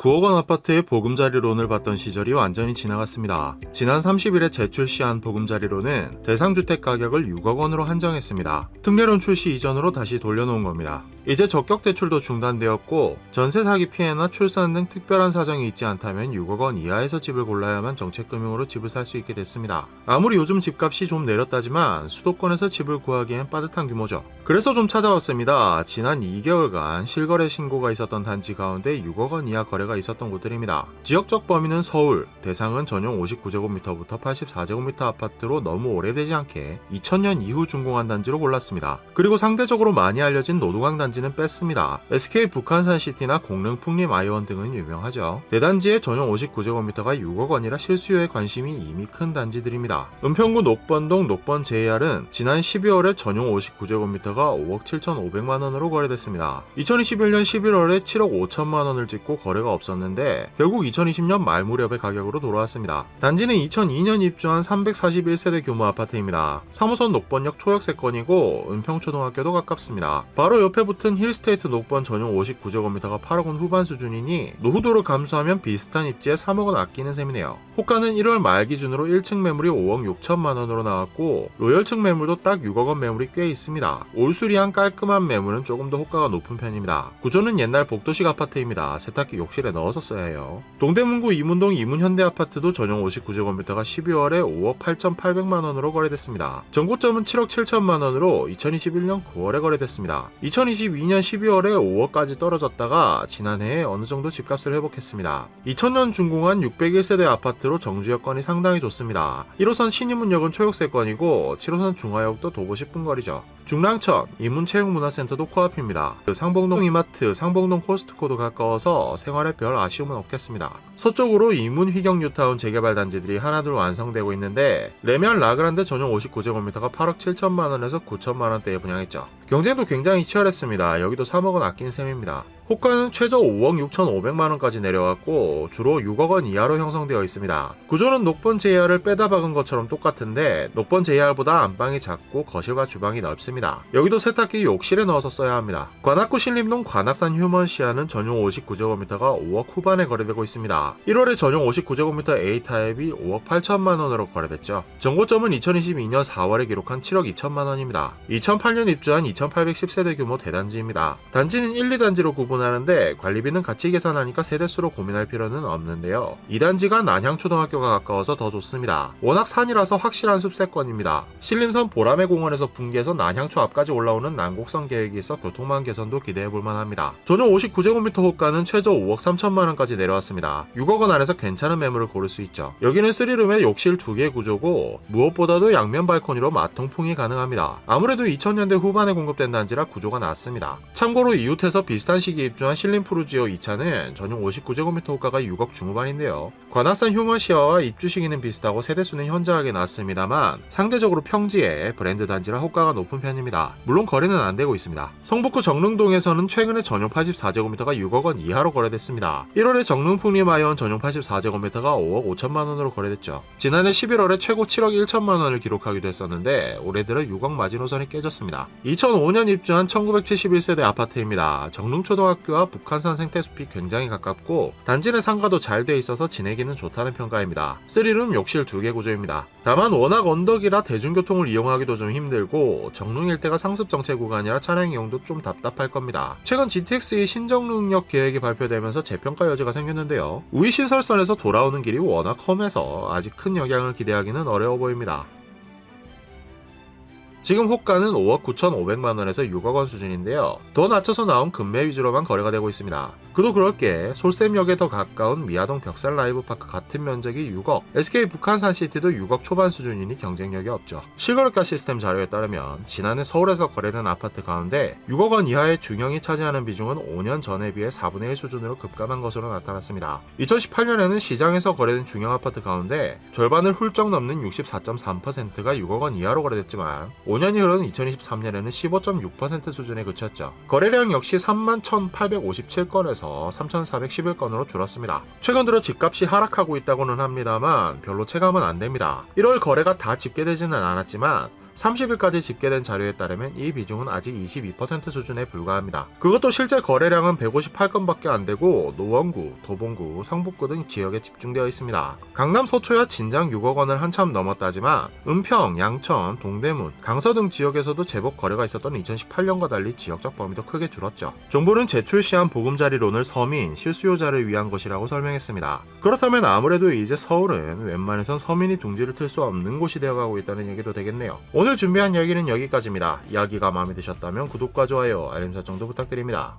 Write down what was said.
9억 원 아파트의 보금자리론을 받던 시절이 완전히 지나갔습니다. 지난 30일에 재출시한 보금자리론은 대상주택 가격을 6억 원으로 한정했습니다. 특례론 출시 이전으로 다시 돌려놓은 겁니다. 이제 적격 대출도 중단되었고 전세 사기 피해나 출산 등 특별한 사정이 있지 않다면 6억 원 이하에서 집을 골라야만 정책금융으로 집을 살 수 있게 됐습니다. 아무리 요즘 집값이 좀 내렸다지만 수도권에서 집을 구하기엔 빠듯한 규모죠. 그래서 좀 찾아왔습니다. 지난 2개월간 실거래 신고가 있었던 단지 가운데 6억 원 이하 거래가 있었던 곳들입니다. 지역적 범위는 서울, 대상은 전용 59제곱미터부터 84제곱미터 아파트로 너무 오래되지 않게 2000년 이후 준공한 단지로 골랐습니다. 그리고 상대적으로 많이 알려진 노두강 단지 는 뺐습니다. SK 북한산 시티나 공릉 풍림 아이원 등은 유명하죠. 대단지의 전용 59제곱미터가 6억 원이라 실수요에 관심이 이미 큰 단지들입니다. 은평구 녹번동 녹번 JR은 지난 12월에 전용 59제곱미터가 5억 7,500만 원으로 거래됐습니다. 2021년 11월에 7억 5천만 원을 찍고 거래가 없었는데 결국 2020년 말 무렵의 가격으로 돌아왔습니다. 단지는 2002년 입주한 341세대 규모 아파트입니다. 3호선 녹번역 초역세권이고 은평초등학교도 가깝습니다. 바로 옆에 붙은 힐스테이트 녹번 전용 59제곱미터가 8억 원 후반 수준이니 노후도를 감수하면 비슷한 입지에 3억 원 아끼는 셈이네요. 호가는 1월 말 기준으로 1층 매물이 5억 6천만 원으로 나왔고 로열층 매물도 딱 6억 원 매물이 꽤 있습니다. 올수리한 깔끔한 매물은 조금 더 호가가 높은 편입니다. 구조는 옛날 복도식 아파트입니다. 세탁기 욕실에 넣어서 써야 해요. 동대문구 이문동 이문현대 아파트도 전용 59제곱미터가 12월에 5억 8,800만 원으로 거래됐습니다. 전고점은 7억 7천만 원으로 2021년 9월에 거래됐습니다. 2022년 12월에 5억까지 떨어졌다가 지난해에 어느 정도 집값을 회복했습니다. 2000년 준공한 601세대 아파트로 정주 여건이 상당히 좋습니다. 1호선 신이문역은 초역세권이고 7호선 중화역도 도보 10분 거리죠. 중랑천, 이문체육문화센터도 코앞입니다. 그 상봉동 이마트, 상봉동 코스트코도 가까워서 생활에 별 아쉬움은 없겠습니다. 서쪽으로 이문 휘경 뉴타운 재개발 단지들이 하나둘 완성되고 있는데 레미안 라그란데 전용 59제곱미터가 8억 7천만 원에서 9천만 원대에 분양했죠. 경쟁도 굉장히 치열했습니다. 여기도 3억 원 아낀 셈입니다. 호가는 최저 5억 6천5백만 원까지 내려왔고 주로 6억 원 이하로 형성되어 있습니다. 구조는 녹번 JR을 빼다 박은 것처럼 똑같은데 녹번 JR보다 안방이 작고 거실과 주방이 넓습니다. 여기도 세탁기 욕실에 넣어서 써야 합니다. 관악구 신림동 관악산 휴먼시아는 전용 59제곱미터가 5억 후반에 거래되고 있습니다. 1월에 전용 59제곱미터 A타입이 5억 8천만 원으로 거래됐죠. 정고점은 2022년 4월에 기록한 7억 2천만 원입니다. 2008년 입주한 2810세대 규모 대단지입니다. 단지는 1, 2단지로 구분 하는데 관리비는 같이 계산하니까 세대수로 고민할 필요는 없는데요. 이 단지가 난향초등학교가 가까워서 더 좋습니다. 워낙 산이라서 확실한 숲세권입니다. 신림선 보라매 공원에서 분기해서 난향초 앞까지 올라오는 난곡선 계획이 있어 교통망 개선도 기대해 볼 만합니다. 전용 59제곱미터 호가는 최저 5억 3천만 원까지 내려왔습니다. 6억 원 안에서 괜찮은 매물을 고를 수 있죠. 여기는 3룸에 욕실 2개 구조고 무엇보다도 양면 발코니로 마통풍이 가능합니다. 아무래도 2000년대 후반에 공급된 단지라 구조가 낮습니다. 참고로 이웃에서 비슷한 시기 에 입주한 실린푸르지오 2차는 전용 59제곱미터 호가가 6억 중후반인데요. 관악산 휴먼시아와 입주 시기는 비슷하고 세대수는 현저하게 낮습니다만 상대적으로 평지에 브랜드 단지라 호가가 높은 편입니다. 물론 거래는 안 되고 있습니다. 성북구 정릉동에서는 최근에 전용 84제곱미터가 6억 원 이하로 거래됐습니다. 1월에 정릉 풍림아이온 전용 84제곱미터가 5억 5천만 원으로 거래됐죠. 지난해 11월에 최고 7억 1천만 원을 기록하기도 했었는데 올해 들어 6억 마지노선이 깨졌습니다. 2005년 입주한 1971세대 아파트입니다. 정릉초등학교 와 북한산 생태숲이 굉장히 가깝고 단지 내 상가도 잘 돼 있어서 지내기는 좋다는 평가입니다. 3룸 욕실 2개 구조입니다. 다만 워낙 언덕이라 대중교통을 이용하기도 좀 힘들고 정릉 일대가 상습 정체 구간이라 차량 이용도 좀 답답할 겁니다. 최근 GTX의 신정릉역 계획이 발표되면서 재평가 여지가 생겼는데요. 우이 신설선에서 돌아오는 길이 워낙 험해서 아직 큰 영향을 기대하기는 어려워 보입니다. 지금 호가는 5억 9,500만 원에서 6억 원 수준인데요. 더 낮춰서 나온 금매 위주로만 거래가 되고 있습니다. 그도 그럴 게 솔샘역에 더 가까운 미아동 벽산 라이브파크 같은 면적이 6억, SK 북한산 시티도 6억 초반 수준이니 경쟁력이 없죠. 실거래가 시스템 자료에 따르면 지난해 서울에서 거래된 아파트 가운데 6억 원 이하의 중형이 차지하는 비중은 5년 전에 비해 4분의 1 수준으로 급감한 것으로 나타났습니다. 2018년에는 시장에서 거래된 중형 아파트 가운데 절반을 훌쩍 넘는 64.3%가 6억 원 이하로 거래됐지만 5년이 흐른 2023년에는 15.6% 수준에 그쳤죠. 거래량 역시 3만 1,857건에서 3,411건으로 줄었습니다. 최근 들어 집값이 하락하고 있다고는 합니다만 별로 체감은 안 됩니다. 1월 거래가 다 집계되지는 않았지만 30일까지 집계된 자료에 따르면 이 비중은 아직 22% 수준에 불과합니다. 그것도 실제 거래량은 158건밖에 안 되고 노원구, 도봉구, 성북구 등 지역에 집중되어 있습니다. 강남 서초야 진장 6억 원을 한참 넘었다지만 은평, 양천, 동대문, 강서 등 지역에서도 제법 거래가 있었던 2018년과 달리 지역적 범위도 크게 줄었죠. 정부는 재출시한 보금자리론을 서민, 실수요자를 위한 것이라고 설명했습니다. 그렇다면 아무래도 이제 서울은 웬만해선 서민이 둥지를 틀 수 없는 곳이 되어가고 있다는 얘기도 되겠네요. 오늘 준비한 이야기는 여기까지입니다. 이야기가 마음에 드셨다면 구독과 좋아요, 알림 설정도 부탁드립니다.